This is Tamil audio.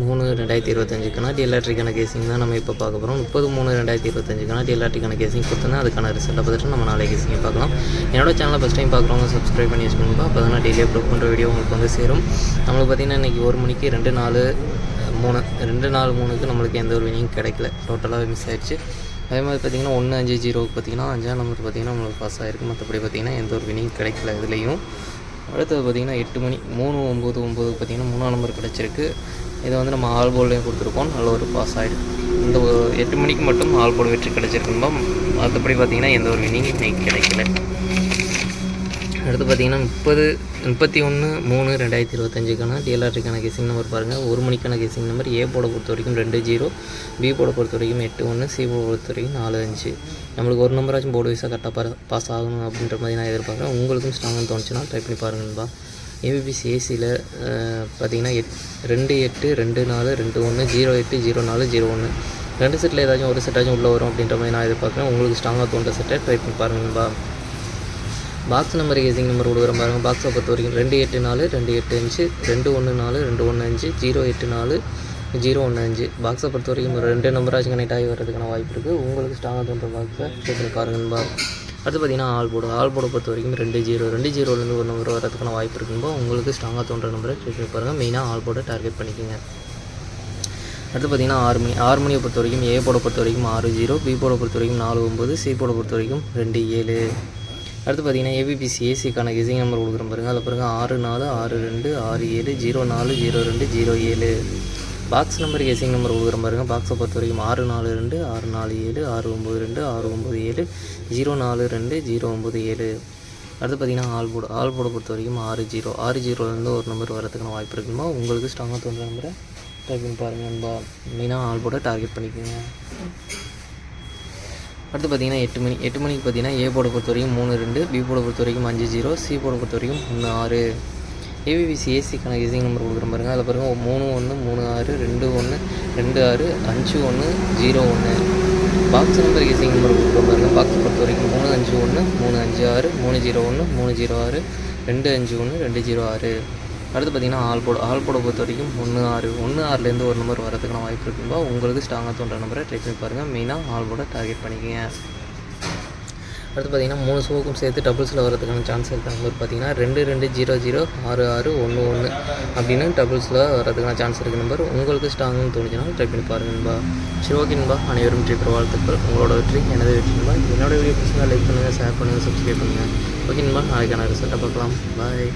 மூணு ரெண்டாயிரத்தி இருபத்தஞ்சுக்கான டிஎல்ஆர்டிக்கான கேசிங் தான் நம்ம இப்போ பார்க்க போகிறோம் முப்பது மூணு ரெண்டாயிரத்தி இருபத்தஞ்சுக்கான டிஎல்ஆர்டிக்கான கேசிங் கொடுத்தோன்னா அதுக்கான ரிசல்ட்டை பார்த்துட்டு நம்ம நாளை கேசிங்க பார்க்கலாம். என்னோட சேனலை ஃபஸ்ட் டைம் பார்க்குறவங்க சப்ஸ்கிரைப் பண்ணி வச்சுக்கோங்க அப்போ தான் டெய்லி அப்லோட் பண்ணுற வீடியோ உங்களுக்கு வந்து சேரும். நம்மளுக்கு பார்த்திங்கன்னா இன்றைக்கி ஒரு மணிக்கு ரெண்டு நாலு மூணு ரெண்டு நாலு மூணுக்கு நம்மளுக்கு எந்த ஒரு வினியும் கிடைக்கல. டோட்டலாக மிஸ் ஆயிடுச்சு. அதே மாதிரி பார்த்திங்கன்னா ஒன்று அஞ்சு ஜீரோவுக்கு பார்த்திங்கன்னா அஞ்சாம் நம்பர் பார்த்திங்கன்னா நம்மளுக்கு பாஸ் ஆகிருக்கு மற்றபடி பார்த்திங்கன்னா எந்த ஒரு வினியும் கிடைக்கல இதுலேயும். அடுத்தது பார்த்திங்கன்னா எட்டு மணி மூணு ஒம்பது ஒம்பது பார்த்திங்கன்னா மூணாம் நம்பர் கிடச்சிருக்கு. இதை வந்து நம்ம ஆல் போர்ட்லேயும் கொடுத்துருக்கோம். நல்ல ஒரு பாஸ் ஆகிடும் இந்த ஒரு எட்டு மணிக்கு மட்டும் ஆல் போர்டு வெற்றி கிடச்சிருக்கும்பா. மற்றபடி பார்த்திங்கன்னா எந்த ஒரு வினிங் இன்னைக்கு கிடைக்கல. அடுத்து பார்த்திங்கன்னா முப்பது முப்பத்தி ஒன்று மூணு ரெண்டாயிரத்தி இருபத்தஞ்சுக்கான டிஎல்ஆர்டிக்கான கேசிங் நம்பர் பாருங்கள் ஒரு மணிக்கான கேசிங் நம்பர் ஏ போட பொறுத்த வரைக்கும் ரெண்டு ஜீரோ பி போட பொறுத்த வரைக்கும் எட்டு ஒன்று சி போட பொறுத்த வரைக்கும் நாலு அஞ்சு. நம்மளுக்கு ஒரு நம்பராச்சும் போர்டு வைஸாக கரெக்டாக பாஸ் ஆகணும் அப்படின்ற மாதிரி நான் எதிர்பார்க்குறேன். உங்களுக்கும் ஸ்ட்ராங்காக தோணுச்சுன்னா ட்ரை பண்ணி பாருங்கள்பா ஏபிபிசி ஏசியில் பார்த்தீங்கன்னா எட் ரெண்டு எட்டு ரெண்டு நாலு ரெண்டு ஒன்று ஜீரோ எட்டு ஜீரோ நாலு ஜீரோ ஒன்று ரெண்டு செட்டில் ஏதாச்சும் ஒரு செட்டாச்சும் உள்ளே வரும் அப்படின்ற மாதிரி நான் எதிர்பார்க்குறேன். உங்களுக்கு ஸ்ட்ராங்காக தோன்ற செட்டை ட்ரை பண்ணி பாருங்கன்பா பாக்ஸ் நம்பர் கேசிங் நம்பர் கொடுக்குற பாருங்கள் பாக்ஸை பொறுத்த வரைக்கும் ரெண்டு எட்டு நாலு ரெண்டு எட்டு அஞ்சு ரெண்டு ஒன்று நாலு ரெண்டு ஒன்று அஞ்சு ஜீரோ எட்டு நாலு ஜீரோ ஒன்று அஞ்சு. பாக்ஸை பொறுத்த வரைக்கும் ஒரு ரெண்டு நம்பராச்சும் கனெக்ட் ஆகி வர்றதுக்கான வாய்ப்பு இருக்குது உங்களுக்கு ஸ்ட்ராங்காக தோன்ற பாக்ஸை ட்ரை பண்ணி பாருங்கன்பா அடுத்து பார்த்தீங்கன்னா ஆல் போர்டு ஆல் போர்டை பொறுத்த வரைக்கும் ரெண்டு ஜீரோ ரெண்டு ஜீரோலேருந்து ஒரு நம்பர் வரதுக்கான வாய்ப்பு இருக்கும்போது உங்களுக்கு ஸ்ட்ராங்காக தோன்ற நம்பரை ட்ரை பாருங்கள் மெயினாக ஆல் போர்டை டார்கெட் பண்ணிக்கோங்க. அடுத்து பார்த்தீங்கன்னா ஆறு மணி ஆறு மணியை பொறுத்த வரைக்கும் ஏ போட பொறுத்த வரைக்கும் ஆறு ஜீரோ பி போட பொறுத்த வரைக்கும் நாலு ஒம்பது சி போட பொறுத்த வரைக்கும் ரெண்டு ஏழு. அடுத்து பார்த்தீங்கன்னா ஏபிபிசி ஏசிக்கான கிசிங் நம்பர் கொடுக்குற பாருங்கள் அதில் பாருங்கள் ஆறு நாலு ஆறு ரெண்டு ஆறு ஏழு ஜீரோ நாலு ஜீரோ ரெண்டு ஜீரோ ஏழு. பாக்ஸ் நம்பர் கேசிங் நம்பர் கொடுக்குற பாருங்கள் பாக்ஸை பொறுத்த வரைக்கும் ஆறு நாலு ரெண்டு ஆறு நாலு ஏழு ஆறு ஒம்பது ரெண்டு ஆறு ஒம்பது ஏழு ஜீரோ நாலு ரெண்டு ஜீரோ ஒம்பது ஏழு. அடுத்து பார்த்தீங்கன்னா ஆல் போர்டு ஆல் போர்டை பொறுத்த வரைக்கும் ஆறு ஜீரோ. ஆறு ஜீரோலேருந்து ஒரு நம்பர் வரதுக்கான வாய்ப்பு இருக்குமா? உங்களுக்கு ஸ்ட்ராங்காக தோன்ற நம்பரை ட்ரை பண்ணி பாருங்கள் நண்பா. மெயினாக ஆல் போர்டை டார்கெட் பண்ணிக்கோங்க. அடுத்து பார்த்தீங்கன்னா எட்டு மணி எட்டு மணிக்கு பார்த்தீங்கன்னா ஏ போர்டை பொறுத்த வரைக்கும் மூணு ரெண்டு பி போர்டை பொறுத்த வரைக்கும் அஞ்சு ஜீரோ சி போர்டை பொறுத்த வரைக்கும் ஒன்று ஆறு. ஏபிபிசி ஏசிக்கான கேசிங் நம்பர் கொடுக்குற பாருங்க. அதில் பாருங்கள் மூணு ஒன்று மூணு ஆறு ரெண்டு ஒன்று ரெண்டு ஆறு அஞ்சு ஒன்று ஜீரோ ஒன்று பாக்ஸ் நம்பர் கேசிங் நம்பர் கொடுக்குற பாருங்க. பாக்ஸ் பொறுத்த வரைக்கும் மூணு அஞ்சு ஒன்று மூணு அஞ்சு ஆறு மூணு ஜீரோ ஒன்று மூணு ஜீரோ ஆறு ரெண்டு அஞ்சு ஒன்று ரெண்டு ஜீரோ ஆறு. அடுத்து பார்த்தீங்கன்னா ஆல் போர்டு ஆல் போர்டை பொறுத்த வரைக்கும் ஒன்று ஆறு ஒன்று ஆறுலேருந்து ஒரு நம்பர் வரதுக்கான வாய்ப்பு இருக்கும்போது உங்களுக்கு ஸ்ட்ராங்காக தோன்ற நம்பரை ட்ரை பண்ணி பாருங்கள் மெயினாக ஆல் போர்டை டார்கெட் பண்ணிக்கங்க. அடுத்து பார்த்தீங்கன்னா மூணு ஷோவுக்கும் சேர்த்து டபுள்ஸில் வரதுக்கான சான்ஸ் இருக்குது நம்பர் பார்த்தீங்கன்னா ரெண்டு ரெண்டு ஜீரோ ஜீரோ ஆறு ஆறு ஒன்று ஒன்று அப்படின்னு டபுள்ஸில் வரதுக்கான சான்ஸ் இருக்குது நம்பர் உங்களுக்கு ஸ்ட்ராங்னு தோணுச்சுன்னா ட்ரை பண்ணி பாருங்கன்பா சரி ஓகேன்பா அனைவரும் வெற்றி பெற வாழ்த்துக்கள். உங்களோட வெற்றி எனது வெற்றின்பா என்னோட வீடியோ பிடிச்சிருந்தா லைக் பண்ணுங்கள் ஷேர் பண்ணுங்கள் சப்ஸ்கிரைப் பண்ணுங்கள் ஓகேன்பா நாளைக்கான ரிசல்ட்டை பார்க்கலாம். பாய்